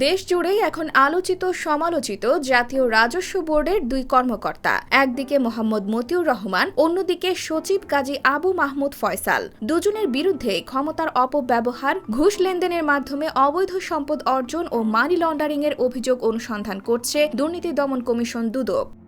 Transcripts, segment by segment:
দেশ জুড়েই এখন আলোচিত, সমালোচিত জাতীয় রাজস্ব বোর্ডের দুই কর্মকর্তা। একদিকে মোহাম্মদ মতিউর রহমান, অন্যদিকে সচিব কাজী আবু মাহমুদ ফয়সাল। দুজনের বিরুদ্ধে ক্ষমতার অপব্যবহার, ঘুষ লেনদেনের মাধ্যমে অবৈধ সম্পদ অর্জন ও মানি লন্ডারিং এর অভিযোগ অনুসন্ধান করছে দুর্নীতি দমন কমিশন দুদক।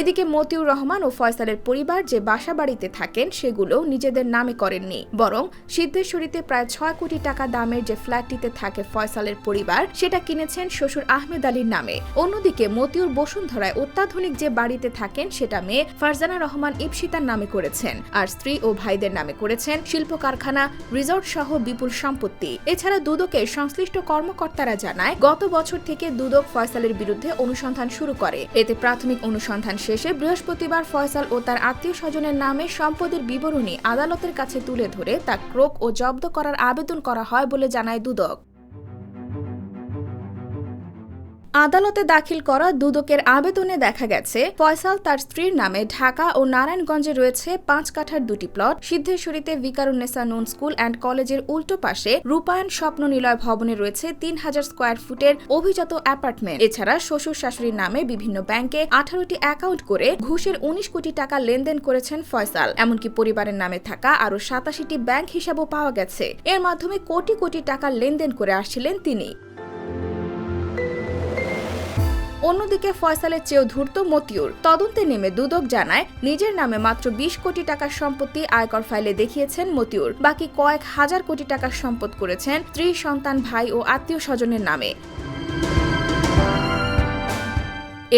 এদিকে মতিউর রহমান ও ফয়সালের পরিবার যে বাসা বাড়িতে থাকেন, সেগুলো নিজেদের নামে করেননি। বরং সিদ্ধেশ্বরীতে প্রায় ছয় কোটি টাকা দামের যে ফ্ল্যাটটিতে থাকে ফয়সালের পরিবার, সেটা কিনেছেন শ্বশুর আহমেদ আলীর নামে। অন্যদিকে মতিউর বসুন্ধরায় অত্যাধুনিক যে বাড়িতে থাকেন, সেটা মেয়ে ফারজানা রহমান ইপসিতার নামে করেছেন। আর স্ত্রী ও ভাইদের নামে করেছেন শিল্প কারখানা, রিসর্ট সহ বিপুল সম্পত্তি। এছাড়া দুদকের সংশ্লিষ্ট কর্মকর্তারা জানায়, গত বছর থেকে দুদক ফয়সালের বিরুদ্ধে অনুসন্ধান শুরু করে। এতে প্রাথমিক অনুসন্ধান শেষে বৃহস্পতিবার ফয়সাল ও তার আত্মীয় স্বজনের নামে সম্পদের বিবরণী আদালতের কাছে তুলে ধরে তা ক্রোক ও জব্দ করার আবেদন করা হয় বলে জানায় দুদক। আদালতে দাখিল করা দুদকের আবেদনে দেখা গেছে, ফয়সাল তার স্ত্রীর নামে ঢাকা ও নারায়ণগঞ্জে রয়েছে পাঁচ কাঠার দুটি প্লট। সিদ্ধেশ্বরীতে ভিকারুন্নেসা নুন স্কুল অ্যান্ড কলেজের উল্টো পাশে রূপায়ণ স্বপ্ন নিলয় ভবনে রয়েছে তিন হাজার স্কোয়ার ফুটের অভিজাত অ্যাপার্টমেন্ট। এছাড়া শ্বশুর শাশুড়ির নামে বিভিন্ন ব্যাংকে আঠারোটি অ্যাকাউন্ট করে ঘুষের উনিশ কোটি টাকা লেনদেন করেছেন ফয়সাল। এমনকি পরিবারের নামে থাকা আরও সাতাশিটি ব্যাংক হিসাবও পাওয়া গেছে। এর মাধ্যমে কোটি কোটি টাকা লেনদেন করে আসছিলেন তিনি। অন্যদিকে ফয়সালের চেয়েও ধূর্ত মতিউর তদন্তে নেমে দুদক জানায়, নিজের নামে মাত্র বিশ কোটি টাকার সম্পত্তি আয়কর ফাইলে দেখিয়েছেন মতিউর। বাকি কয়েক হাজার কোটি টাকার সম্পদ করেছেন স্ত্রী সন্তান ভাই ও আত্মীয় স্বজনের নামে।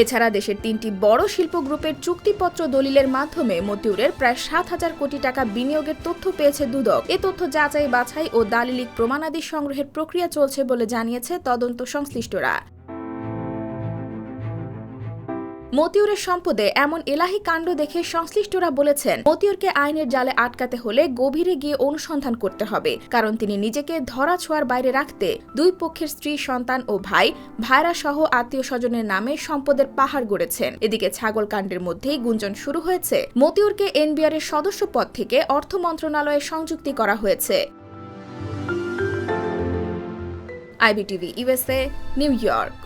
এছাড়া দেশের তিনটি বড় শিল্প গ্রুপের চুক্তিপত্র দলিলের মাধ্যমে মতিউরের প্রায় সাত হাজার কোটি টাকা বিনিয়োগের তথ্য পেয়েছে দুদক। এ তথ্য যাচাই বাছাই ও দালিলিক প্রমাণাদি সংগ্রহের প্রক্রিয়া চলছে বলে জানিয়েছে তদন্ত সংশ্লিষ্টরা। মতিউরের সম্পদে এমন এলাহি কাণ্ড দেখে সংশ্লিষ্টরা বলেছেন, মতিউরকে আইনের জালে আটকাতে হলে গভীরে গিয়ে অনুসন্ধান করতে হবে, কারণ তিনি নিজেকে ধরা ছোঁয়ার বাইরে রাখতে দুই পক্ষের স্ত্রী, সন্তান ও ভাই, ভাইরা সহ আত্মীয় স্বজনের নামে সম্পদের পাহাড় গড়েছেন। এদিকে ছাগল কাণ্ডের মধ্যেই গুঞ্জন শুরু হয়েছে। মতিউরকে এনবিআর এর সদস্য পদ থেকে অর্থ মন্ত্রণালয়ে সংযুক্তি করা হয়েছে। IBTV USA New York.